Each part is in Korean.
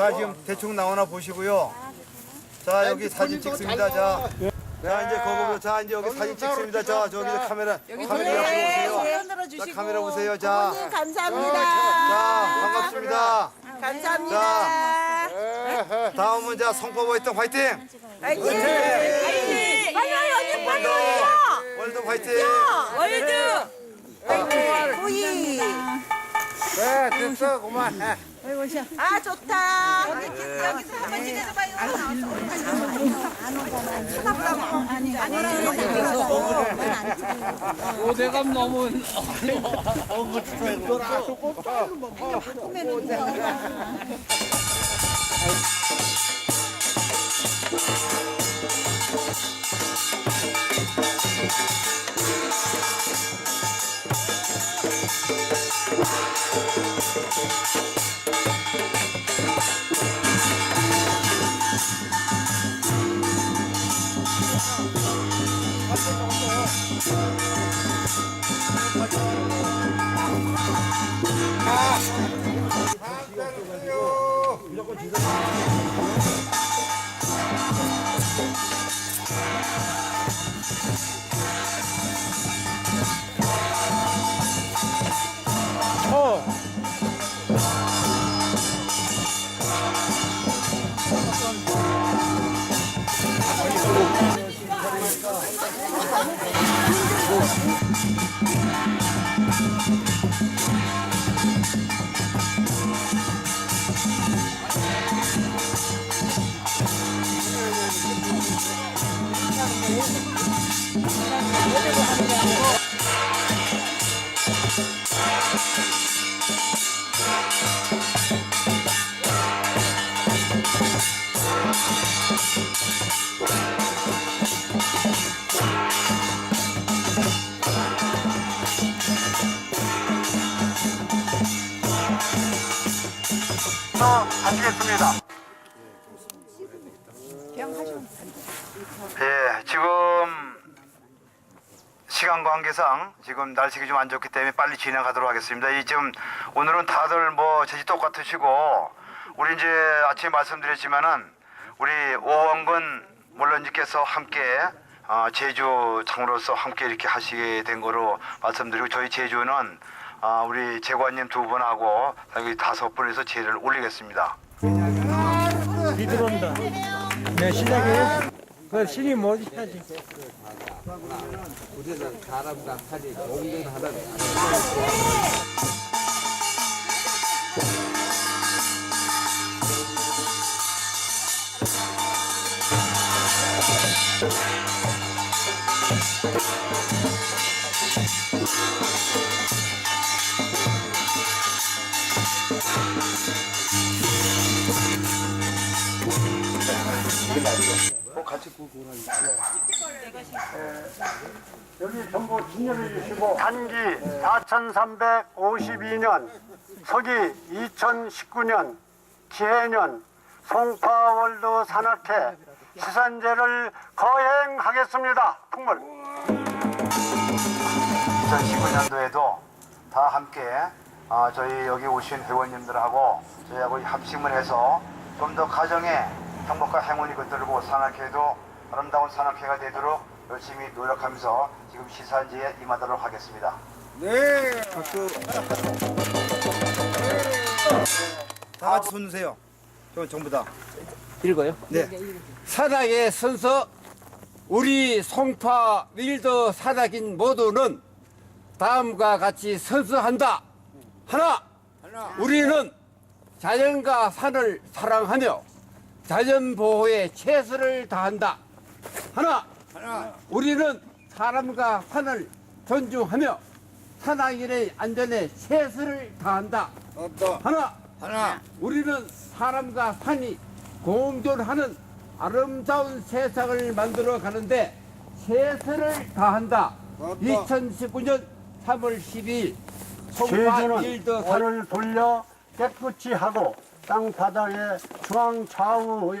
자 지금 대충 나오나 보시고요. 자 여기 사진 찍습니다. 자. 자 이제 거기로 자 이제 여기 사진 찍습니다. 자 저기 이제 카메라 카메라 보세요. 자 카메라 보세요. 자. 감사합니다. 자 반갑습니다. 감사합니다. 다음은 자 성포 화이팅 화이팅. 화이팅! 언니 빨리 와요. 월드 화이팅. 월드 화이팅! 호이. 네, 됐어, 그만. 아 좋다. 여기 여기서 한번 찍어봐요. 오대감 넘은 하시겠습 니다. 예, 지금 시간 관계상 지금 날씨가 좀 안 좋기 때문에 빨리 진행하도록 하겠습니다. 이 지금 오늘은 다들 뭐 제시 똑같으시고 우리 이제 아침에 말씀드렸지만은 우리 오원근 물론님께서 함께 어, 제주 장으로서 함께 이렇게 하시게 된 거로 말씀드리고 저희 제주는 어, 우리 재관님 두 분하고 여기 다섯 분에서 제를 올리겠습니다. 비들어온다. 네, 시작해요. 그 신이 뭐지 하지? 우리는 사람과 하지, 공존하는 여기 전부 진열해 주시고. 단기 4352년 서기 2019년 기해년 송파월드 산악회 시산제를 거행하겠습니다. 풍물. 2019년도에도 다 함께 아, 저희 여기 오신 회원님들하고 저희하고 합심을 해서 좀 더 가정의 행복과 행운이 깃들고 산악회도 아름다운 산악회가 되도록 열심히 노력하면서 지금 시산지에 임하도록 하겠습니다. 네. 다 같이 손 드세요. 저 전부 다. 읽어요? 네. 사닥에 선서 우리 송파 윌더 사닥인 모두는 다음과 같이 선서한다. 하나, 우리는 자연과 산을 사랑하며 자연 보호에 최선을 다한다. 하나, 우리는 사람과 산을 존중하며 산악인의 안전에 최선을 다한다. 하나, 하나. 우리는 사람과 산이 공존하는 아름다운 세상을 만들어 가는데 최선을 다한다. 2019년 3월 12일 송파 제주는 일더 산을 돌려 깨끗이 하고 땅 바닥에 중앙 좌우에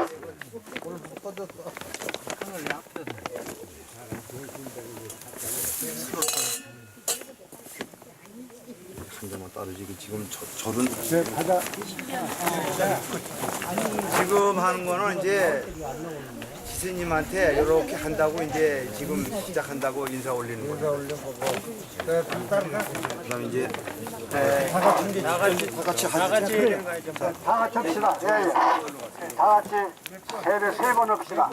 따르지 지금 저, 저런 네. 지금 하는 거는 이제 지스님한테 이렇게 한다고 이제 지금 시작한다고 인사 올리는 거예요. 인사 올려보고. 그다음 이제 다 같이 다 같이 다 같이 다 같이 합시다. 예, 예. 다 같이 세배 세번 합시다.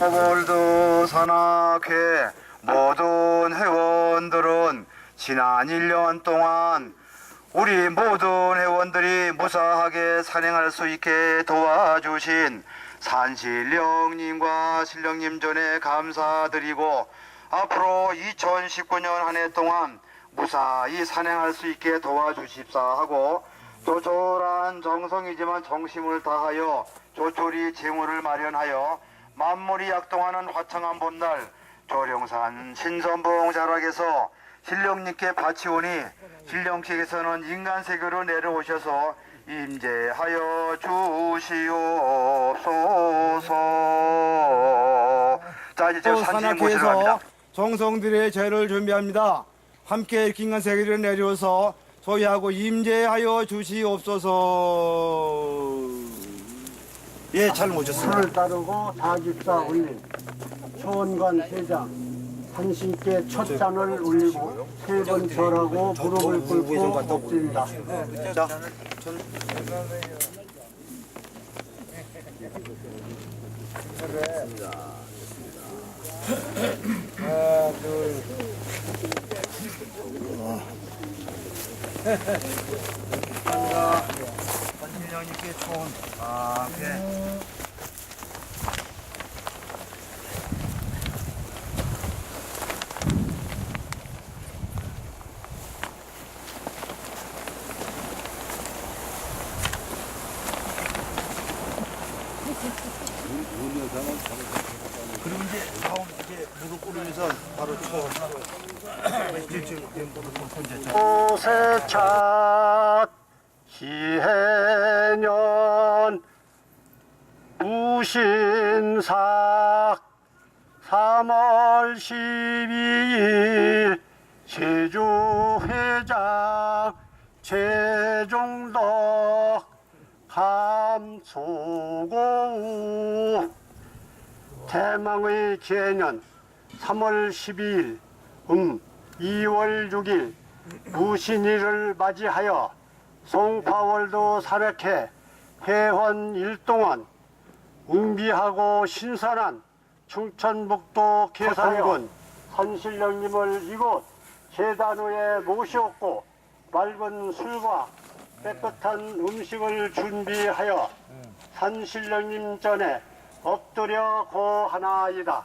호골드 산악회 모든 회원들은 지난 1년 동안 우리 모든 회원들이 무사하게 산행할 수 있게 도와주신 산신령님과 신령님 전에 감사드리고 앞으로 2019년 한 해 동안 무사히 산행할 수 있게 도와주십사 하고 조촐한 정성이지만 정심을 다하여 조촐히 재물을 마련하여 만물이 약동하는 화창한 봄날 조령산 신선봉 자락에서 신령님께 바치오니 신령께서는 인간 세계로 내려오셔서 임재하여 주시옵소서. 자 이제 산지 모시러 갑니다. 정성들의 제를 준비합니다. 함께 긴간 세계로 내려오서 소유하고 임재하여 주시옵소서. 예, 잘 모셨습니다. 술을 따르고 사집사 올림 초원관 회장 한신께 첫 잔을 올리고 세 번 절하고 무릎을 꿇고 엎드립니다. 자, 선신령님께 좋은 아, 네. 그리고 이제 다음 이제 무릎 꿇으면서 바로 쳐. 이제 지금 무릎 꿇고 이제 쳐. 오세찬 시해년 우신삭 3월 12일 제주회장 최종덕 감소고 대망의 기해년 3월 12일 음 2월 6일 무신일을 맞이하여 송파월도 산악회 회원 일동원 웅비하고 신선한 충청북도 계산군 선신령님을 이곳 재단후에 모시었고 맑은 술과 깨끗한 음식을 준비하여 산신령님 전에 엎드려 고하나이다.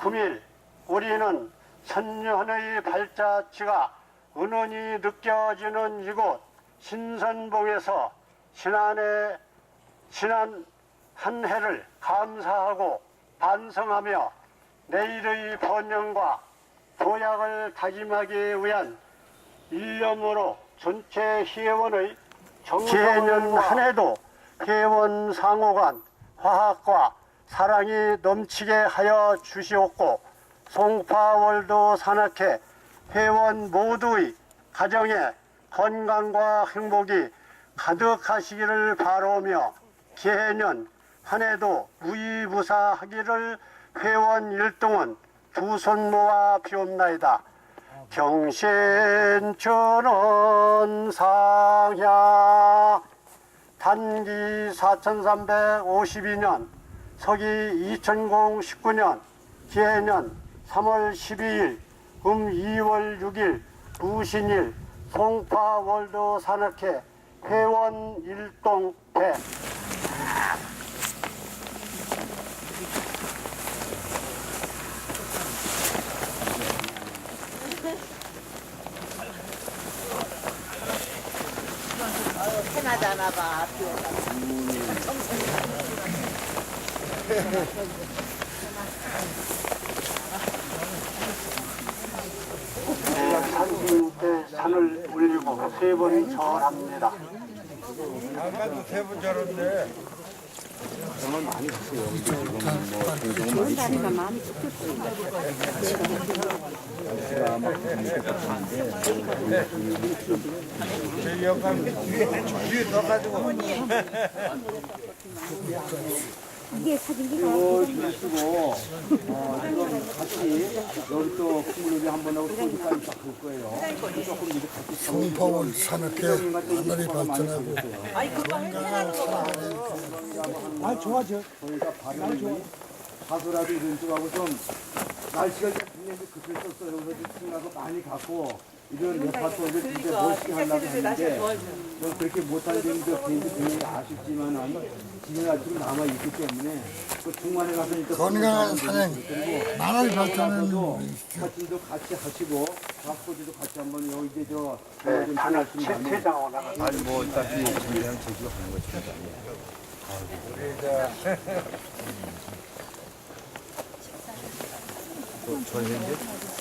금일 우리는 천년의 발자취가 은은히 느껴지는 이곳 신선봉에서 지난해 지난 한 해를 감사하고 반성하며 내일의 번영과 도약을 다짐하기 위한 일념으로 전체 회원의 정기해년 한 해도 회원 상호간 화합과 사랑이 넘치게 하여 주시옵고 송파월도 산악회 회원 모두의 가정에 건강과 행복이 가득하시기를 바라오며 기해년 한 해도 무이무사하기를 회원 일동은 두 손 모아 비옵나이다. 경신천원 상야 단기 4352년 서기 2019년 기해년 3월 12일 음 2월 6일 무신일 송파월도 산악회 회원 일동회 편하잖아 봐. 산을 올리고 세 번 절합니다. 아까도 세번 절었네. 저 영감 뒤에 뒤에 넣어가지고 이거 주시고 어, 이거 같이 여기 또 국물놀이 한번 하고 소주까지 딱할 거예요. 조금 이렇게 같이 송파원 산악회 하늘이 발전하고. 아 좋아 저 저희가 발이 가수라도 이런 쪽하고 좀 날씨가 이제 굉장히 급해 졌어요. 그래서 좀 생각을 많이 갖고 이런 레파토 이제 진짜 멋있게 하려고 했는데 뭐 그렇게 못하는 게 굉장히 굉장히 아쉽지만은 지금 아직 남아 있기 때문에 그 중간에 가서 이제 건강한 산행 나라를 발전하는 사진도 같이 하시고 박수도 같이 한번 여기 이제 저 네, 좀 지나시면 아니 뭐 일단 이 준비한 제주가 가는 거죠.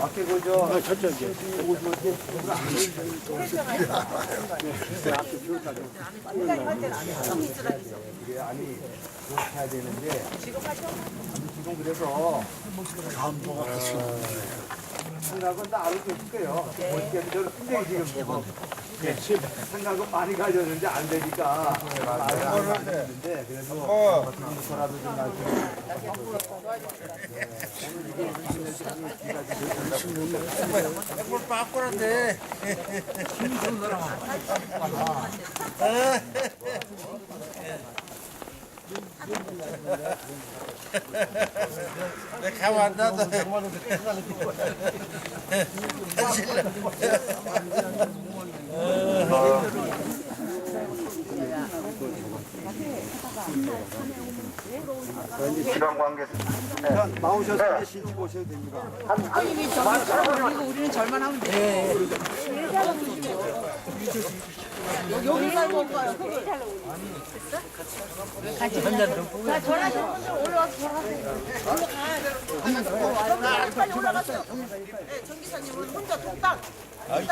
앞에 그저 해야 되는데 지금 그래서 감도가 됐습니다. 생각은 다 계실 거예요. 어떻게 저는 굉장히 지금 뭐 예, 생각은 많이 가졌는데 안 되니까 말을 안 하는데 그래서 저라도 좀 나중에 가만 시간 관계 나오셔서 이제 신치 보셔도 됩니다. 우리는 절만 하면 돼. 여기 살고 올 거야. 같이. 자, 전화하시는 분들 올라와서 전화하세요. 올라가. 빨리 올라가세요. 네, 정 기사님은 혼자. 뚝딱. 아유,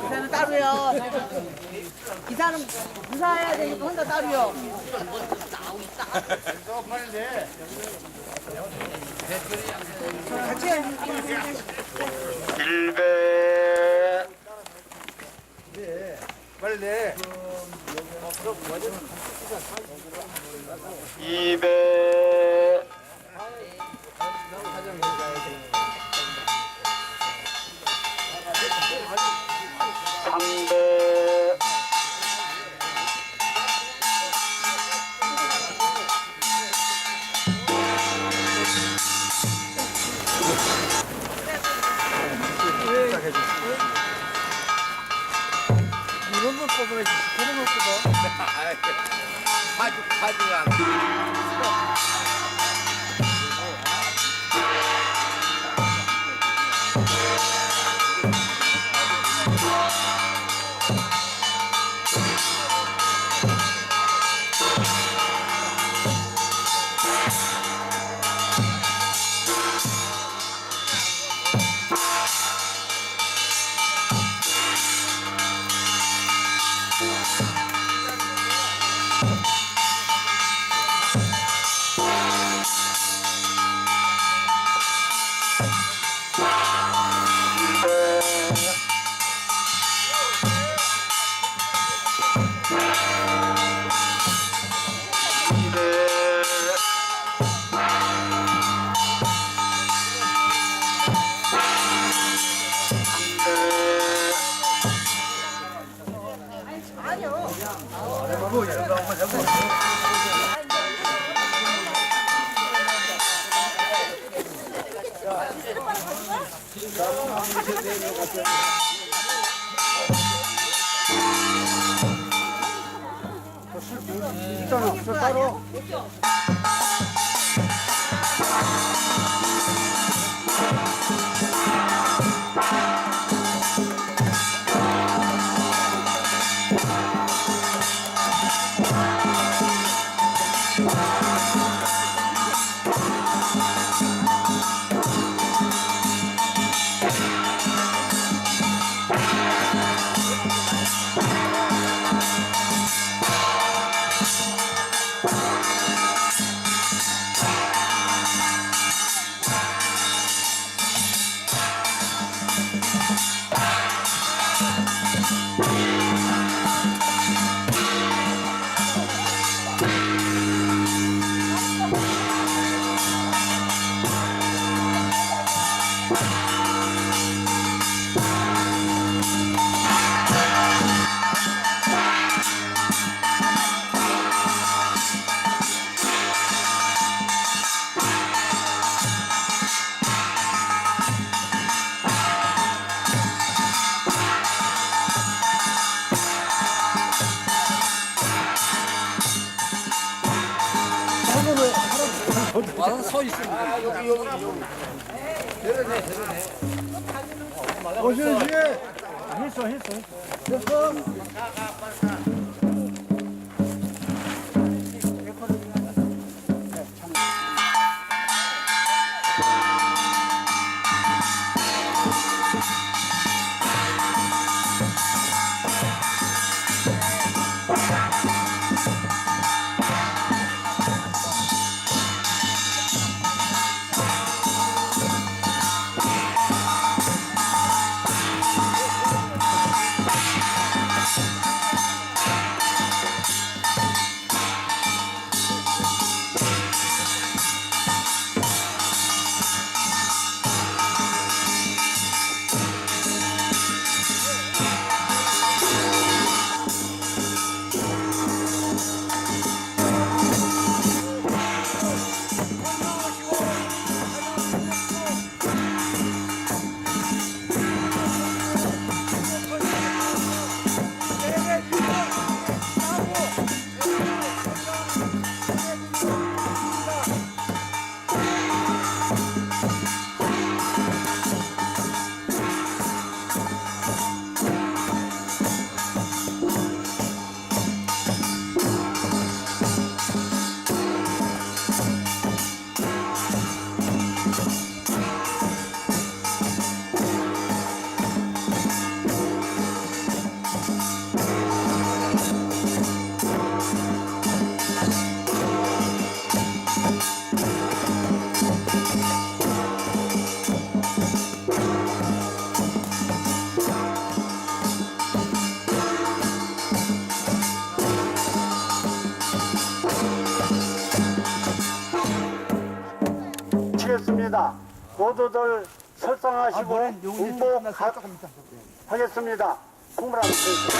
기사는 따로요. 기사는 무사해야 되니까 혼자 따로요. 같이 일배. 이배. 아. 가지 가지가 와서 했어 했어 했 운복하겠습니다. 국물하겠습니다.